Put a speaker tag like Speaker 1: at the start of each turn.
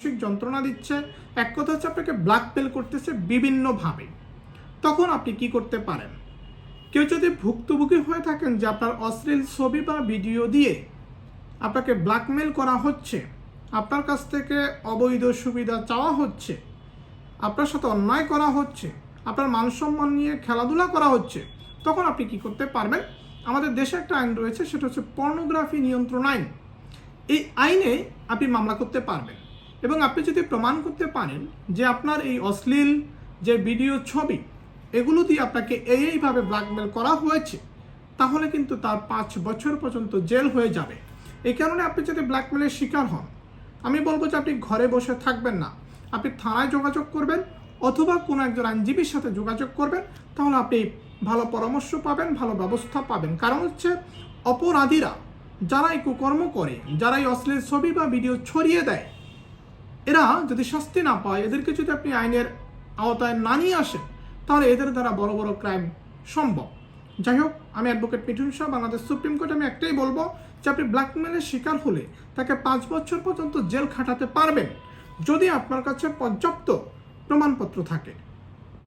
Speaker 1: মানসিক যন্ত্রণা দিচ্ছে। এক কথা হচ্ছে আপনাকে ব্ল্যাকমেল করতেছে বিভিন্নভাবে। তখন আপনি কি করতে পারেন? কেউ যদি ভুক্তভোগী হয়ে থাকেন যে আপনার অশ্লীল ছবি বা ভিডিও দিয়ে আপনাকে ব্ল্যাকমেল করা হচ্ছে, আপনার কাছ থেকে অবৈধ সুবিধা চাওয়া হচ্ছে, আপনার সাথে অন্যায় করা হচ্ছে, আপনার মানসম্মান নিয়ে খেলাধুলা করা হচ্ছে, তখন আপনি কি করতে পারবেন? আমাদের দেশে একটা আইন রয়েছে, সেটা হচ্ছে পর্নোগ্রাফি নিয়ন্ত্রণ আইন। এই আইনে আপনি মামলা করতে পারবেন। এবং আপনি যদি প্রমাণ করতে পারেন যে আপনার এই অশ্লীল যে ভিডিও ছবি, এগুলো দিয়ে আপনাকে এই এইভাবে ব্ল্যাকমেল করা হয়েছে, তাহলে কিন্তু তার পাঁচ বছর পর্যন্ত জেল হয়ে যাবে। এই কারণে আপনি যদি ব্ল্যাকমেলের শিকার হন, আমি বলব যে আপনি ঘরে বসে থাকবেন না। আপনি থানায় যোগাযোগ করবেন অথবা কোনো একজন আইনজীবীর সাথে যোগাযোগ করবেন, তাহলে আপনি ভালো পরামর্শ পাবেন, ভালো ব্যবস্থা পাবেন। কারণ হচ্ছে অপরাধীরা যারা এই কুকর্ম করে যারা এই অশ্লীল ছবি বা ভিডিও ছড়িয়ে দেয় এরা যদি শাস্তি না পায়, এদেরকে যদি আপনি আইনের আওতায় না নিয়ে আসেন, তাহলে এদের দ্বারা বড় বড় ক্রাইম সম্ভব। যাই হোক, আমি অ্যাডভোকেট মিঠুন শাহ, বাংলাদেশ সুপ্রিম কোর্টে আমি একটাই বলব যে আপনি ব্ল্যাকমেলের শিকার হলে তাকে পাঁচ বছর পর্যন্ত জেল খাটাতে পারবেন। যদি আপনার কাছে পর্যাপ্ত প্রমাণপত্র থাকে